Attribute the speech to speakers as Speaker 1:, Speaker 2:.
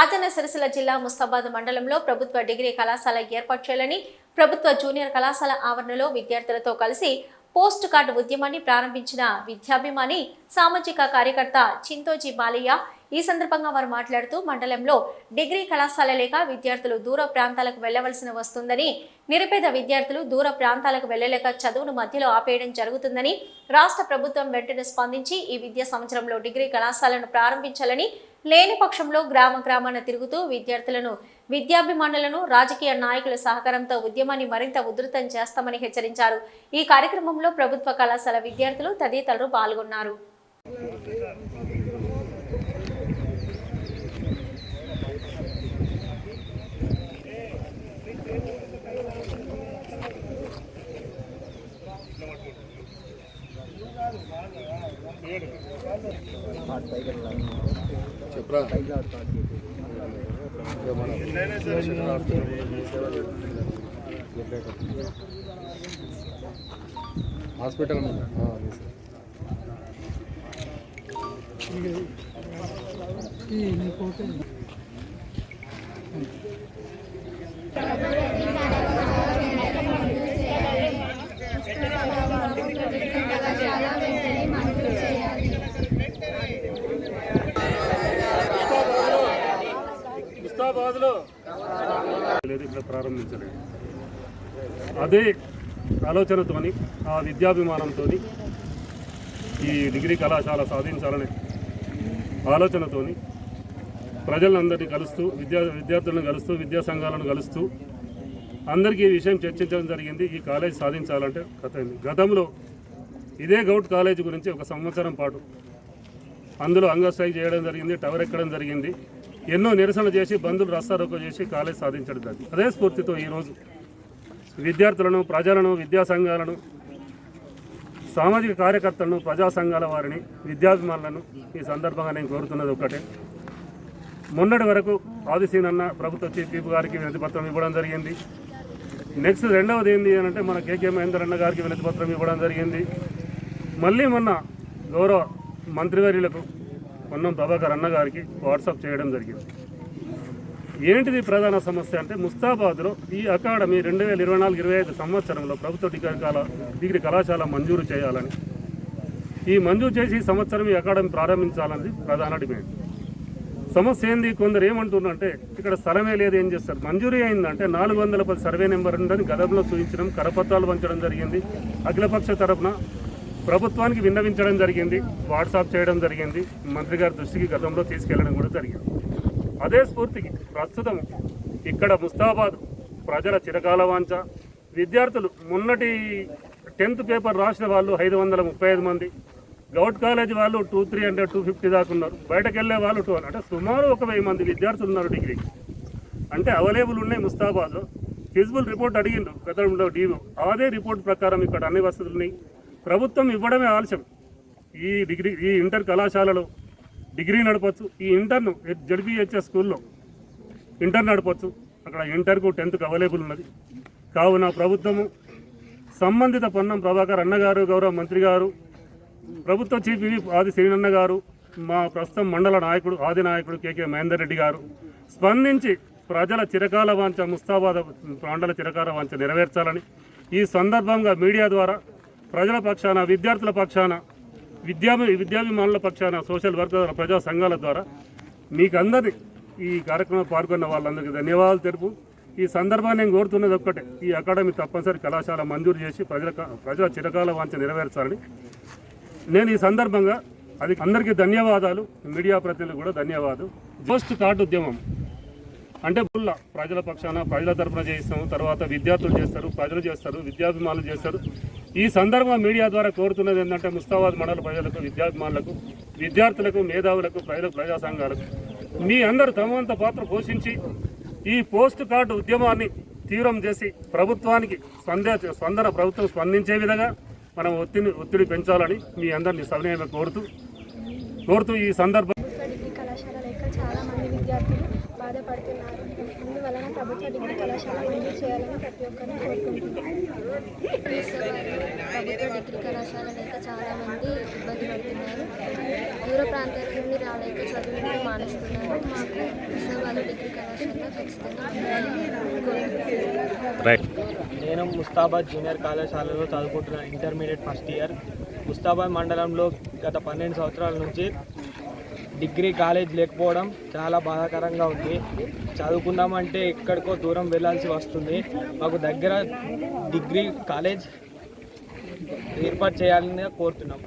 Speaker 1: రాజన్న సిరిసిల్ల జిల్లా ముస్తాబాద్ మండలంలో ప్రభుత్వ డిగ్రీ కళాశాల ఏర్పాటు చేయాలని ప్రభుత్వ జూనియర్ కళాశాల ఆవరణలో విద్యార్థులతో కలిసి పోస్ట్ కార్డు ఉద్యమాన్ని ప్రారంభించిన విద్యాభిమాని సామాజిక కార్యకర్త చింతోజీ బాలయ్య ఈ సందర్భంగా వారు మాట్లాడుతూ మండలంలో డిగ్రీ కళాశాల లేక విద్యార్థులు దూర ప్రాంతాలకు వెళ్ళవలసిన వస్తుందని నిరుపేద విద్యార్థులు దూర ప్రాంతాలకు వెళ్ళలేక చదువును మధ్యలో ఆపేయడం జరుగుతుందని రాష్ట్ర ప్రభుత్వం వెంటనే స్పందించి ఈ విద్యా సంవత్సరంలో డిగ్రీ కళాశాలను ప్రారంభించాలని లేని పక్షంలో గ్రామ గ్రామాన తిరుగుతూ విద్యార్థులను విద్యాభిమానులను రాజకీయ నాయకుల సహకారంతో ఉద్యమాన్ని మరింత ఉధృతం చేస్తామని హెచ్చరించారు. ఈ కార్యక్రమంలో ప్రభుత్వ కళాశాల విద్యార్థులు తదితరులు పాల్గొన్నారు.
Speaker 2: చెప్పరా? హాస్పిటల్ ముందు ఆ, అదే సార్.
Speaker 3: ముస్తాబాద్లో లేదు ఇక్కడ ప్రారంభించలేదు. అదే ఆలోచనతోని ఆ విద్యాభిమానంతో ఈ డిగ్రీ కళాశాల సాధించాలనే ఆలోచనతోని ప్రజలందరినీ కలుస్తూ విద్యా విద్యార్థులను కలుస్తూ విద్యా సంఘాలను కలుస్తూ అందరికీ ఈ విషయం చర్చించడం జరిగింది. ఈ కాలేజ్ సాధించాలంటే కథ గతంలో ఇదే గౌట్ కాలేజ్ గురించి ఒక సంవత్సరం పాటు అందులో అంగస్ట్రైక్ చేయడం జరిగింది టవర్ ఎక్కడం జరిగింది. ఎన్నో నిరసనలు చేసి బంధులు రస్తారోకో చేసి కాలేజ్ సాధించడం దాన్ని. అదే స్ఫూర్తితో ఈరోజు విద్యార్థులను ప్రజలను విద్యా సంఘాలను సామాజిక కార్యకర్తలను ప్రజా సంఘాల వారిని విద్యాభిమానులను ఈ సందర్భంగా నేను కోరుతున్నది ఒకటే. మొన్నటి వరకు ఆదిశీనన్న ప్రభుత్వ చీఫ్ గారికి వినతిపత్రం ఇవ్వడం జరిగింది. నెక్స్ట్ రెండవది ఏంటి అని అంటే మన కేకే మహేందర్ అన్న గారికి వినతిపత్రం ఇవ్వడం జరిగింది. మళ్ళీ మొన్న గౌరవ మంత్రివర్యులకు పొన్నం ప్రభాకర్ అన్న గారికి వాట్సాప్ చేయడం జరిగింది. ఏంటిది ప్రధాన సమస్య అంటే ముస్తాబాద్లో ఈ అకాడమీ రెండు వేల ఇరవై నాలుగు ఇరవై ఐదు సంవత్సరంలో ప్రభుత్వ డిగ్రీ కళా డిగ్రీ కళాశాల మంజూరు చేయాలని. ఈ మంజూరు చేసి ఈ సంవత్సరం ఈ అకాడమీ ప్రారంభించాలన్నది ప్రధాన డిమాండ్. సమస్య ఏంది? కొందరు ఏమంటున్నారంటే ఇక్కడ స్థలమే లేదు ఏం చేస్తారు? మంజూరీ అయిందంటే నాలుగు వందల పది సర్వే నెంబర్ ఉందని గతంలో చూపించడం కరపత్రాలు పంచడం జరిగింది. అఖిలపక్ష తరపున ప్రభుత్వానికి విన్నవించడం జరిగింది వాట్సాప్ చేయడం జరిగింది మంత్రి గారి దృష్టికి గతంలో తీసుకెళ్ళడం కూడా జరిగింది. అదే స్ఫూర్తికి ప్రస్తుతం ఇక్కడ ముస్తాబాద్ ప్రజల చిరకాల వాంఛ. విద్యార్థులు మొన్నటి టెన్త్ పేపర్ రాసిన వాళ్ళు ఐదు వందల ముప్పై ఐదు మంది. గౌట్ కాలేజ్ వాళ్ళు two three hundred two fifty దాకా ఉన్నారు. బయటకు వెళ్ళే వాళ్ళు టూ అంటే సుమారు ఒక వెయ్యి మంది విద్యార్థులు ఉన్నారు డిగ్రీకి అంటే అవైలబుల్ ఉన్నాయి ముస్తాబాద్లో. ఫిజిబుల్ రిపోర్ట్ అడిగిండు గతంలో డీవో అదే రిపోర్ట్ ప్రకారం ఇక్కడ అన్ని వసతులు ఉన్నాయి ప్రభుత్వం ఇవ్వడమే ఆలస్యం. ఈ డిగ్రీ ఈ ఇంటర్ కళాశాలలో డిగ్రీ నడపచ్చు ఈ ఇంటర్ను జడ్బిహెచ్ఎస్ స్కూల్లో ఇంటర్ నడపచ్చు. అక్కడ ఇంటర్కు టెన్త్కు అవైలబుల్ ఉన్నది. కావున ప్రభుత్వము సంబంధిత పొన్నం ప్రభాకర్ అన్నగారు గౌరవ మంత్రి గారు ప్రభుత్వ చీఫ్ ఆది శ్రీనన్న గారు మా ప్రస్తుతం మండల నాయకుడు ఆది నాయకుడు కేకే మహేందర్ రెడ్డి గారు స్పందించి ప్రజల చిరకాల వాంఛ ముస్తాబాద్ మండల చిరకాల వాంఛ నెరవేర్చాలని ఈ సందర్భంగా మీడియా ద్వారా ప్రజల పక్షాన విద్యార్థుల పక్షాన విద్యా విద్యాభిమానుల పక్షాన సోషల్ వర్కర్ ప్రజా సంఘాల ద్వారా మీకు అందరి ఈ కార్యక్రమం పాల్గొన్న వాళ్ళందరికీ ధన్యవాదాలు తెలుపు. ఈ సందర్భాన్ని నేను కోరుతున్నది ఒక్కటే. ఈ అకాడమీ తప్పనిసరి కళాశాల మంజూరు చేసి ప్రజల ప్రజల చిరకాల వాంఛ నెరవేర్చాలని. నేను ఈ సందర్భంగా అది అందరికీ ధన్యవాదాలు. మీడియా ప్రతినిధులు కూడా ధన్యవాదాలు. జోస్ట్ కార్డు ఉద్యమం. అంటే పుల్ల ప్రజల పక్షాన ప్రజల తరఫున చేయిస్తాము. తర్వాత విద్యార్థులు చేస్తారు ప్రజలు చేస్తారు విద్యాభిమానులు చేస్తారు. ఈ సందర్భంగా మీడియా ద్వారా కోరుతున్నది ఏంటంటే ముస్తాబాద్ మండల ప్రజలకు విద్యాభిమానులకు విద్యార్థులకు మేధావులకు ప్రజలకు ప్రజా సంఘాలకు. మీ అందరూ తమ వంత పాత్ర పోషించి ఈ పోస్ట్ కార్డు ఉద్యమాన్ని తీవ్రం చేసి ప్రభుత్వానికి స్పంద స్పందన ప్రభుత్వం స్పందించే విధంగా మనం ఒత్తిడి ఒత్తిడి పెంచాలని మీ అందరినీ సవినయంగా కోరుతూ కోరుతూ ఈ సందర్భం
Speaker 4: ప్రభుత్వ డిగ్రీ కళాశాల లేక చాలా మంది విద్యార్థులు బాధపడుతున్నారు. అందువలన ప్రభుత్వ డిగ్రీ కళాశాల మంజూరు చేయాలని ప్రతి ఒక్కరిని కోరుకుంటున్నారు.
Speaker 5: ప్రభుత్వ డిగ్రీ కళాశాల లేక చాలామంది ఇబ్బంది పడుతున్నారు. దూర ప్రాంతాల నుండి రాలేక చదువులు మానేస్తున్నారు. మాకు ఉత్సవాల కళాశాల ఖచ్చితంగా
Speaker 6: నేను ముస్తాబాద్ జూనియర్ కళాశాలలో చదువుకుంటున్నాను ఇంటర్మీడియట్ ఫస్ట్ ఇయర్. ముస్తాబాద్ మండలంలో గత పన్నెండు సంవత్సరాల నుంచి డిగ్రీ కాలేజ్ లేకపోవడం చాలా బాధాకరంగా ఉంది. చదువుకుందామంటే ఎక్కడికో దూరం వెళ్ళాల్సి వస్తుంది. మాకు దగ్గర డిగ్రీ కాలేజ్ ఏర్పాటు చేయాలని కోరుతున్నాం.